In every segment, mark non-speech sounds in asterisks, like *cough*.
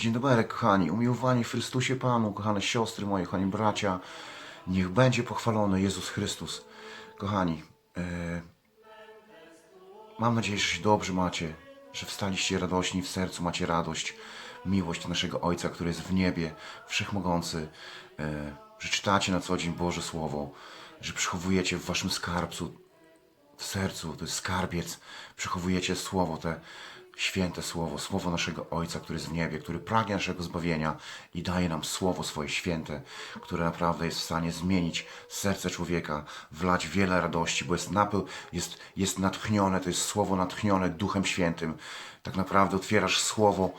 Dzień dobry, kochani. Umiłowani w Chrystusie Panu, kochane siostry moje, kochani bracia. Niech będzie pochwalony Jezus Chrystus. Kochani, e, mam nadzieję, że się dobrze macie, że wstaliście radośni w sercu, macie radość, miłość naszego Ojca, który jest w niebie, wszechmogący, e, że czytacie na co dzień Boże Słowo, że przechowujecie w waszym skarbcu w sercu, to jest skarbiec, przechowujecie słowo, te święte słowo, słowo naszego Ojca, który jest w niebie, który pragnie naszego zbawienia i daje nam słowo swoje święte, które naprawdę jest w stanie zmienić serce człowieka, wlać wiele radości, bo jest napeł, jest, jest natchnione, to jest słowo natchnione Duchem Świętym. Tak naprawdę otwierasz słowo,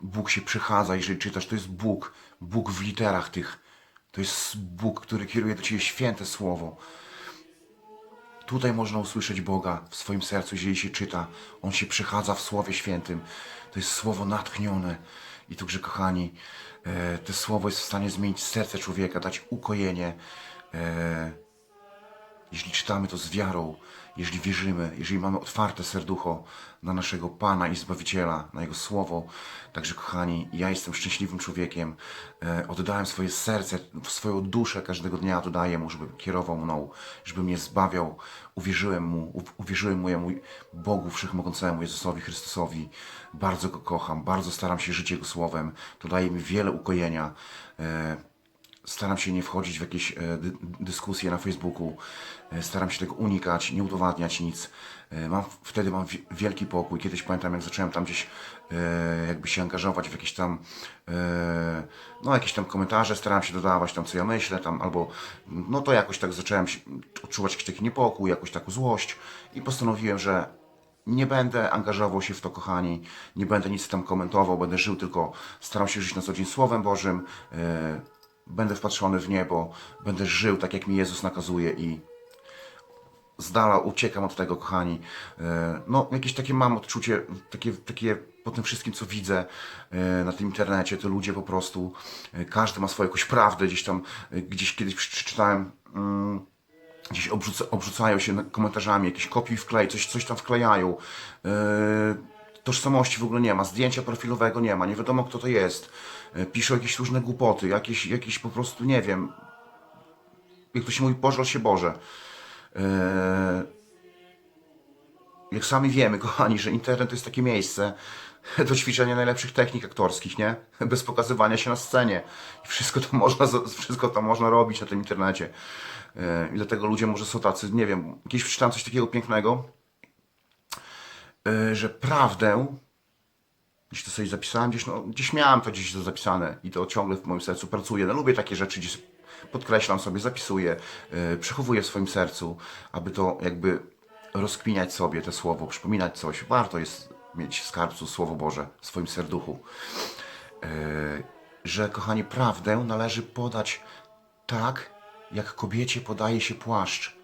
Bóg się przychadza, jeżeli czytasz, to jest Bóg, Bóg w literach tych. To jest Bóg, który kieruje do Ciebie święte słowo. Tutaj można usłyszeć Boga w swoim sercu, jeżeli się czyta. On się przechadza w Słowie Świętym. To jest słowo natchnione. I także, kochani, e, to słowo jest w stanie zmienić serce człowieka, dać ukojenie. E, jeśli czytamy to z wiarą, jeżeli wierzymy, jeżeli mamy otwarte serducho na naszego Pana i Zbawiciela, na Jego Słowo. Także, kochani, ja jestem szczęśliwym człowiekiem. E, oddałem swoje serce, swoją duszę każdego dnia dodaję Mu, żeby kierował mną, żeby mnie zbawiał. Uwierzyłem Mu, uwierzyłem Mojemu Bogu Wszechmogącemu, Jezusowi Chrystusowi. Bardzo Go kocham, bardzo staram się żyć Jego Słowem. To daje mi wiele ukojenia. Staram się nie wchodzić w jakieś e, dy, dyskusje na Facebooku. E, Staram się tego unikać, nie udowadniać nic. E, Mam, wtedy mam wi- wielki pokój. Kiedyś pamiętam, jak zacząłem tam gdzieś jakby się angażować w jakieś tam no jakieś tam komentarze, starałem się dodawać tam, co ja myślę, tam albo no to jakoś tak zacząłem odczuwać jakiś taki niepokój, jakąś taką złość i postanowiłem, że nie będę angażował się w to, kochani, nie będę nic tam komentował, będę żył tylko, starał się żyć na co dzień Słowem Bożym, będę wpatrzony w niebo, będę żył tak, jak mi Jezus nakazuje i z dala uciekam od tego, kochani. E, No, jakieś takie mam odczucie, takie, takie po tym wszystkim, co widzę e, na tym internecie, to ludzie po prostu, e, każdy ma swoją jakąś prawdę, gdzieś tam, gdzieś kiedyś przeczytałem, mm, gdzieś obrzuca, obrzucają się komentarzami, jakieś kopiuj wklej, coś, coś tam wklejają. Tożsamości w ogóle nie ma, zdjęcia profilowego nie ma, nie wiadomo kto to jest. Yy, piszą jakieś różne głupoty, jakieś, jakieś po prostu, nie wiem, jak to się mówi, pożal się Boże. Yy, jak sami wiemy, *laughs* kochani, że internet to jest takie miejsce *laughs* do ćwiczenia najlepszych technik aktorskich, nie? *laughs* Bez pokazywania się na scenie. I wszystko to można, wszystko to można robić na tym internecie. Yy, I dlatego ludzie może są tacy, nie wiem, kiedyś przeczytałem coś takiego pięknego, że prawdę, gdzieś to sobie zapisałem, gdzieś, no, gdzieś miałem to gdzieś to zapisane i to ciągle w moim sercu pracuje. No, lubię takie rzeczy, gdzieś podkreślam sobie, zapisuję, yy, przechowuję w swoim sercu, aby to jakby rozkminiać sobie te słowo, przypominać coś. Warto jest mieć w skarbcu Słowo Boże w swoim serduchu. Yy, że, kochani, prawdę należy podać tak, jak kobiecie podaje się płaszcz.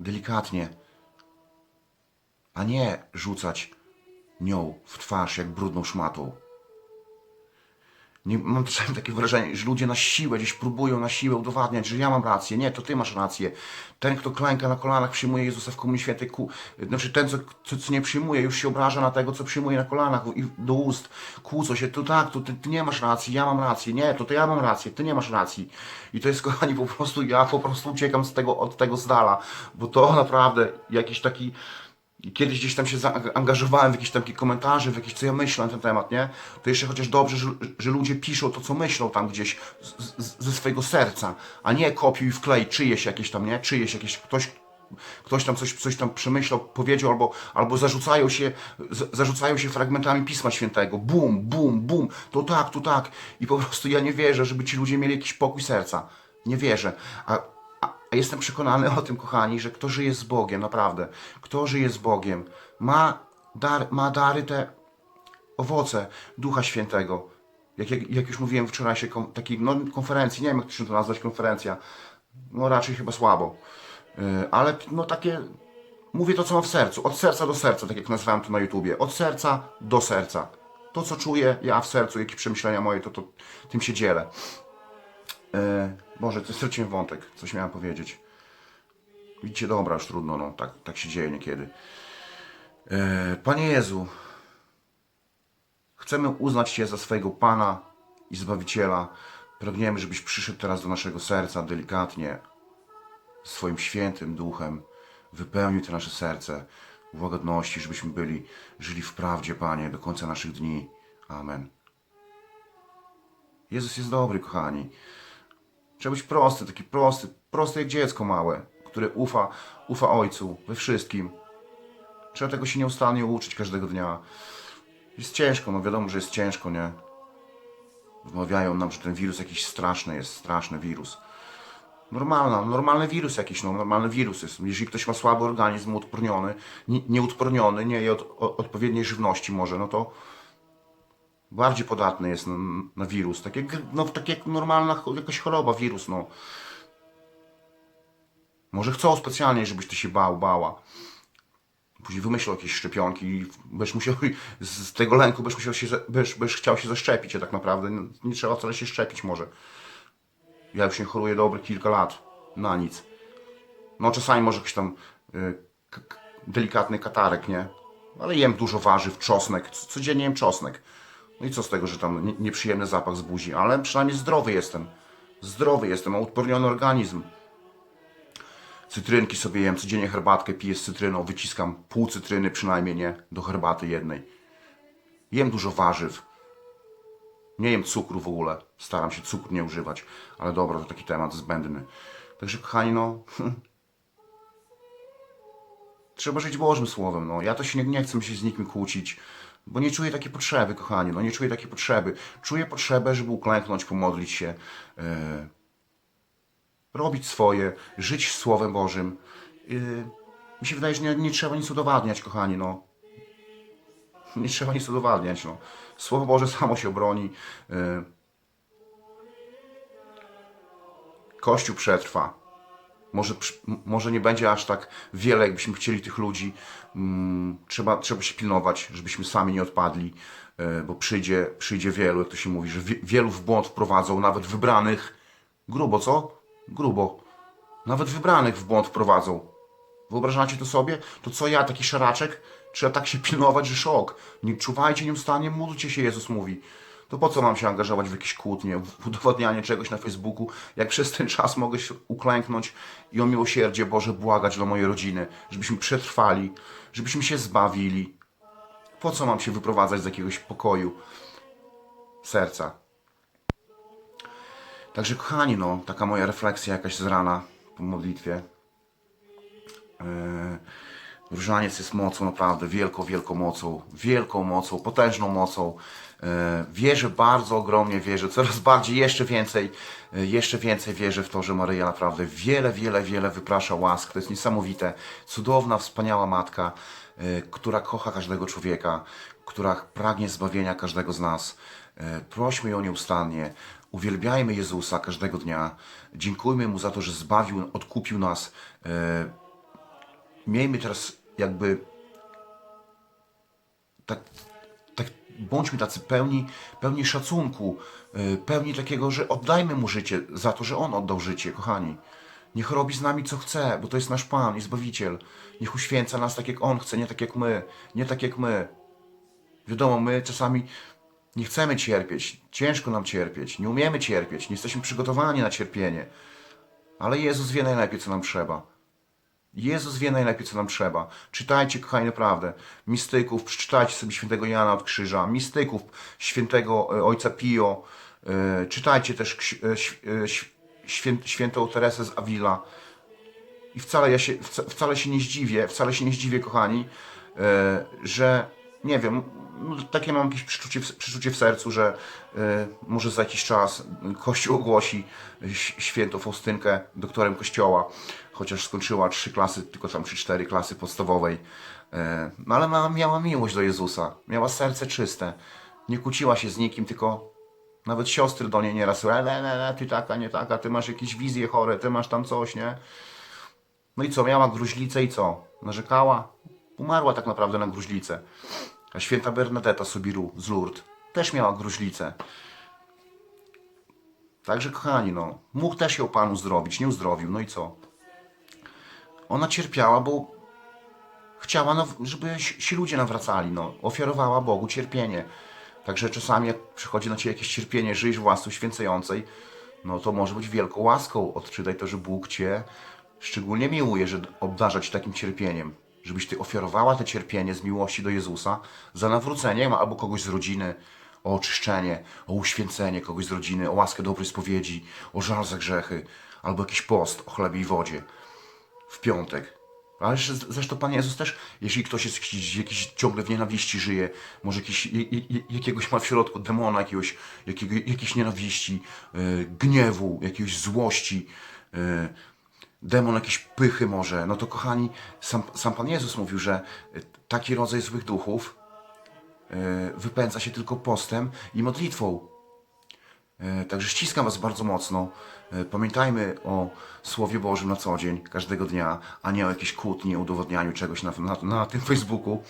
Delikatnie, a nie rzucać nią w twarz jak brudną szmatą. Nie, mam *laughs* czasami takie wrażenie, że ludzie na siłę gdzieś próbują na siłę udowadniać, że ja mam rację. Nie, to ty masz rację. Ten, kto klęka na kolanach, przyjmuje Jezusa w Komunii Świętej. Ku, znaczy ten, co, co, co nie przyjmuje, już się obraża na tego, co przyjmuje na kolanach i do ust. Kłócą się, to tak, to ty, ty nie masz racji, ja mam rację. Nie, to, to ja mam rację, ty nie masz racji. I to jest, *laughs* kochani, po prostu, ja po prostu uciekam z tego, od tego z dala, bo to *laughs* naprawdę jakiś taki... Kiedyś gdzieś tam się zaangażowałem w jakieś tam takie komentarze, w jakieś co ja myślę na ten temat, nie? To jeszcze chociaż dobrze, że, że ludzie piszą to, co myślą tam gdzieś z, z, ze swojego serca, a nie kopiuj wklej czyjeś jakieś tam, nie? Czyjeś jakieś, ktoś, ktoś tam coś, coś tam przemyślał, powiedział, albo, albo zarzucają, się, z, zarzucają się fragmentami Pisma Świętego. Bum, bum, bum, to tak, to tak. I po prostu ja nie wierzę, żeby ci ludzie mieli jakiś pokój serca. Nie wierzę. A jestem przekonany o tym, kochani, że kto żyje z Bogiem, naprawdę, kto żyje z Bogiem, ma, dar, ma dary te owoce Ducha Świętego. Jak, jak, jak już mówiłem wczoraj się kom, takiej no, konferencji, nie wiem jak to się to nazwać, konferencja, no raczej chyba słabo, Yy, ale no takie, mówię to co mam w sercu, od serca do serca, tak jak nazwałem to na YouTubie, od serca do serca. To co czuję ja w sercu, jakie przemyślenia moje, to, to tym się dzielę. E, Boże, to straciłem wątek, coś miałem powiedzieć. Widzicie, dobra, już trudno, no, tak, tak się dzieje niekiedy. E, Panie Jezu, Chcemy uznać Cię za swojego Pana i Zbawiciela. Pragniemy, żebyś przyszedł teraz do naszego serca delikatnie, swoim świętym duchem, wypełnił to nasze serce w łagodności, żebyśmy byli, żyli w prawdzie, Panie, do końca naszych dni. Amen. Jezus jest dobry, kochani. Trzeba być prosty, taki prosty, prosty jak dziecko małe, które ufa, ufa Ojcu we wszystkim. Trzeba tego się nieustannie uczyć każdego dnia. Jest ciężko, no wiadomo, że jest ciężko, nie? Wmawiają nam, że ten wirus jakiś straszny jest, straszny wirus. Normalna, normalny wirus jakiś, no normalny wirus jest. Jeżeli ktoś ma słaby organizm, odporniony, nie- nieodporniony, nie je od, o, odpowiedniej żywności może, no to bardziej podatny jest na, na wirus. Tak jak, no, tak jak normalna jakaś choroba, wirus, no. Może chcą specjalnie, żebyś ty się bał, bała. Później wymyślą jakieś szczepionki i będziesz musiał, z tego lęku będziesz, musiał się, będziesz, będziesz chciał się zaszczepić, a tak naprawdę nie, trzeba wcale się szczepić może. Ja już nie choruję dobre kilka lat. Na nic. No czasami może jakiś tam y, delikatny katarek, nie? Ale jem dużo warzyw, czosnek. Codziennie jem czosnek. No i co z tego, że tam nie- nieprzyjemny zapach z buzi, ale przynajmniej zdrowy jestem. Zdrowy jestem, mam odporniony organizm. Cytrynki sobie jem, codziennie herbatkę piję z cytryną, wyciskam pół cytryny przynajmniej, nie? Do herbaty jednej. Jem dużo warzyw. Nie jem cukru w ogóle. Staram się cukru nie używać. Ale dobra, to taki temat zbędny. Także kochani, no... *laughs* Trzeba żyć Bożym Słowem, no. Ja to się nie, nie chcę się z nikim kłócić, bo nie czuję takiej potrzeby, kochani, no. Nie czuję takiej potrzeby. Czuję potrzebę, żeby uklęknąć, pomodlić się, e, robić swoje, żyć Słowem Bożym. Yy, mi się wydaje, że nie, nie trzeba nic udowadniać, kochani, no. Nie trzeba nic udowadniać, no. Słowo Boże samo się obroni. Yy. Kościół przetrwa. Może, może nie będzie aż tak wiele, jakbyśmy chcieli tych ludzi. Mm, trzeba, trzeba się pilnować, żebyśmy sami nie odpadli, yy, bo przyjdzie, przyjdzie wielu, jak to się mówi, że wie, wielu w błąd wprowadzą, nawet wybranych. Grubo, co? Grubo. Nawet wybranych w błąd wprowadzą. Wyobrażacie to sobie? To co ja, taki szaraczek? Trzeba tak się pilnować, że szok. Nie czuwajcie nieustannie, módlcie się, Jezus mówi. To po co mam się angażować w jakieś kłótnie, w udowadnianie czegoś na Facebooku, jak przez ten czas mogę się uklęknąć i o miłosierdzie Boże błagać dla mojej rodziny, żebyśmy przetrwali, żebyśmy się zbawili. Po co mam się wyprowadzać z jakiegoś pokoju serca? Także kochani, no, taka moja refleksja jakaś z rana po modlitwie. Yy, Różaniec jest mocą, naprawdę wielką, wielką mocą, wielką mocą, potężną mocą. Yy, Wierzę bardzo ogromnie, wierzę coraz bardziej, jeszcze więcej, yy, jeszcze więcej wierzę w to, że Maryja naprawdę wiele, wiele, wiele wyprasza łask. To jest niesamowite, cudowna, wspaniała matka, yy, która kocha każdego człowieka, która pragnie zbawienia każdego z nas. Prośmy ją nieustannie, uwielbiajmy Jezusa każdego dnia, dziękujmy Mu za to, że zbawił, odkupił nas. Miejmy teraz jakby tak bądźmy tacy pełni, pełni szacunku, yy, pełni takiego, że oddajmy mu życie za to, że on oddał życie, kochani. Niech robi z nami co chce, bo to jest nasz Pan i Zbawiciel. Niech uświęca nas tak jak On chce, nie tak jak my, nie tak jak my. Wiadomo, my czasami nie chcemy cierpieć, ciężko nam cierpieć, nie umiemy cierpieć, nie jesteśmy przygotowani na cierpienie. Ale Jezus wie najlepiej, co nam trzeba. Jezus wie najlepiej, co nam trzeba. Czytajcie, kochani, naprawdę. Mistyków, przeczytajcie sobie świętego Jana od Krzyża, mistyków, świętego e, Ojca Pio. E, Czytajcie też e, świętą Teresę z Avila. I wcale, ja się, wca- wcale się nie zdziwię, wcale się nie zdziwię, kochani, że nie wiem, no, takie mam jakieś przeczucie, w- przeczucie w sercu, że e, może za jakiś czas Kościół ogłosi świętą Faustynkę doktorem Kościoła, chociaż skończyła trzy klasy, tylko tam trzy, cztery klasy podstawowej. E, no ale ma, miała miłość do Jezusa, miała serce czyste, nie kłóciła się z nikim, tylko nawet siostry do niej nieraz, le, le, le, le, ty taka, nie taka, ty masz jakieś wizje chore, ty masz tam coś, nie? No i co, miała gruźlicę i co? Narzekała? Umarła tak naprawdę na gruźlicę. A święta Bernadetta Sobiru z Lourdes też miała gruźlicę. Także kochani, no, mógł też ją Pan uzdrowić, nie uzdrowił, no i co? Ona cierpiała, bo chciała, naw- żeby się ludzie nawracali, no. Ofiarowała Bogu cierpienie. Także czasami jak przychodzi na Ciebie jakieś cierpienie, żyjesz w łasce uświęcającej, no to może być wielką łaską. Odczytaj to, że Bóg Cię szczególnie miłuje, że obdarza Cię takim cierpieniem. Żebyś Ty ofiarowała to cierpienie z miłości do Jezusa za nawrócenie albo kogoś z rodziny, o oczyszczenie, o uświęcenie kogoś z rodziny, o łaskę dobrej spowiedzi, o żal za grzechy, albo jakiś post o chlebie i wodzie w piątek. Ale zresztą Pan Jezus też, jeżeli ktoś jest jakiś, jakiś ciągle w nienawiści żyje, może jakiś, jakiegoś ma w środku demona, jakiegoś, jakiego, jakiejś nienawiści, yy, gniewu, jakiejś złości, yy, demon jakiejś pychy może, no to kochani, sam, sam Pan Jezus mówił, że y, taki rodzaj złych duchów yy, wypędza się tylko postem i modlitwą. E, Także ściskam Was bardzo mocno. Pamiętajmy o Słowie Bożym na co dzień, każdego dnia, a nie o jakiejś kłótni, udowodnianiu czegoś na, na, na tym *laughs* Facebooku.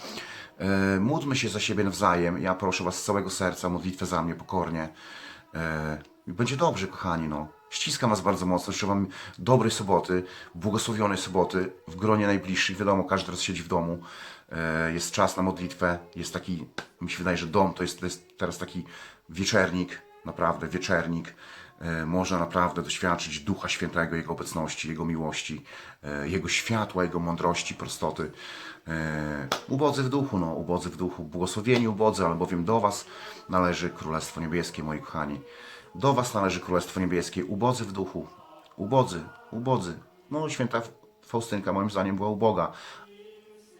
Módlmy się za siebie nawzajem. Ja proszę Was z całego serca, modlitwę za mnie pokornie. Będzie dobrze, kochani. No. Ściskam Was bardzo mocno. Życzę Wam dobrej soboty, błogosławionej soboty w gronie najbliższych. Wiadomo, każdy teraz siedzi w domu. E, Jest czas na modlitwę. Jest taki, mi się wydaje, że dom to jest, to jest teraz taki wieczernik, naprawdę wieczernik. E, Można naprawdę doświadczyć Ducha Świętego, Jego obecności, Jego miłości, e, Jego światła, Jego mądrości, prostoty. Ubodzy w duchu, no, ubodzy w duchu, błogosławieni ubodzy, albowiem do Was należy Królestwo Niebieskie, moi kochani. Do Was należy Królestwo Niebieskie, ubodzy w duchu, ubodzy, ubodzy. No, święta Faustynka moim zdaniem była uboga.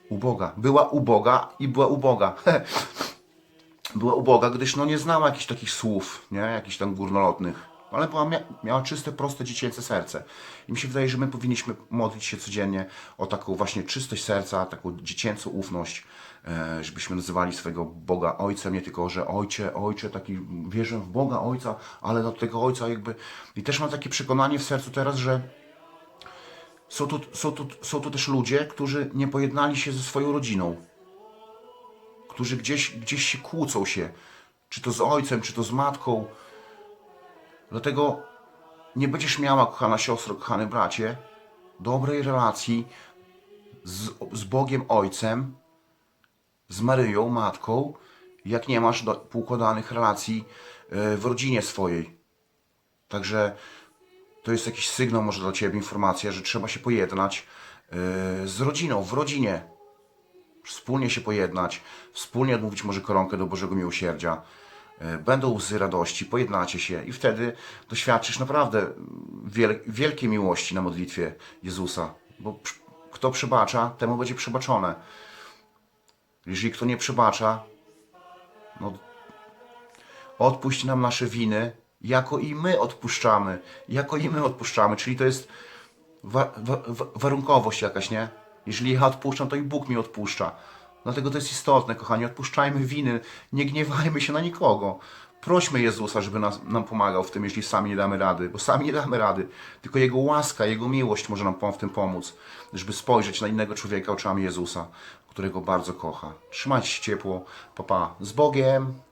Uboga. Była uboga i była uboga. *laughs* była uboga, gdyż no nie znała jakichś takich słów, nie? Jakichś tam górnolotnych. Ale była, mia miała czyste, proste, dziecięce serce. I mi się wydaje, że my powinniśmy modlić się codziennie o taką właśnie czystość serca, taką dziecięcą ufność, e, żebyśmy nazywali swojego Boga Ojcem, nie tylko, że Ojcze, Ojcze, taki wierzę w Boga Ojca, ale do tego Ojca jakby... I też mam takie przekonanie w sercu teraz, że są tu, są, tu, są tu też ludzie, którzy nie pojednali się ze swoją rodziną. Którzy gdzieś, gdzieś się kłócą się. Czy to z ojcem, czy to z matką. Dlatego nie będziesz miała, kochana siostro, kochany bracie, dobrej relacji z, z Bogiem Ojcem, z Maryją, matką, jak nie masz do, poukładanych relacji e, w rodzinie swojej. Także to jest jakiś sygnał może dla Ciebie, informacja, że trzeba się pojednać yy, z rodziną, w rodzinie. Wspólnie się pojednać, wspólnie odmówić może koronkę do Bożego Miłosierdzia. Yy, Będą łzy radości, pojednacie się i wtedy doświadczysz naprawdę wiel wielkiej miłości na modlitwie Jezusa. Bo kto przebacza, temu będzie przebaczone. Jeżeli kto nie przebacza, no odpuść nam nasze winy, jako i my odpuszczamy. Jako i my odpuszczamy. Czyli to jest wa wa warunkowość jakaś, nie? Jeżeli ja odpuszczam, to i Bóg mi odpuszcza. Dlatego to jest istotne, kochani. Odpuszczajmy winy, nie gniewajmy się na nikogo. Prośmy Jezusa, żeby nas, nam pomagał w tym, jeśli sami nie damy rady, bo sami nie damy rady. Tylko Jego łaska, Jego miłość może nam w tym pomóc, żeby spojrzeć na innego człowieka oczami Jezusa, którego bardzo kocha. Trzymajcie się ciepło, papa, z Bogiem!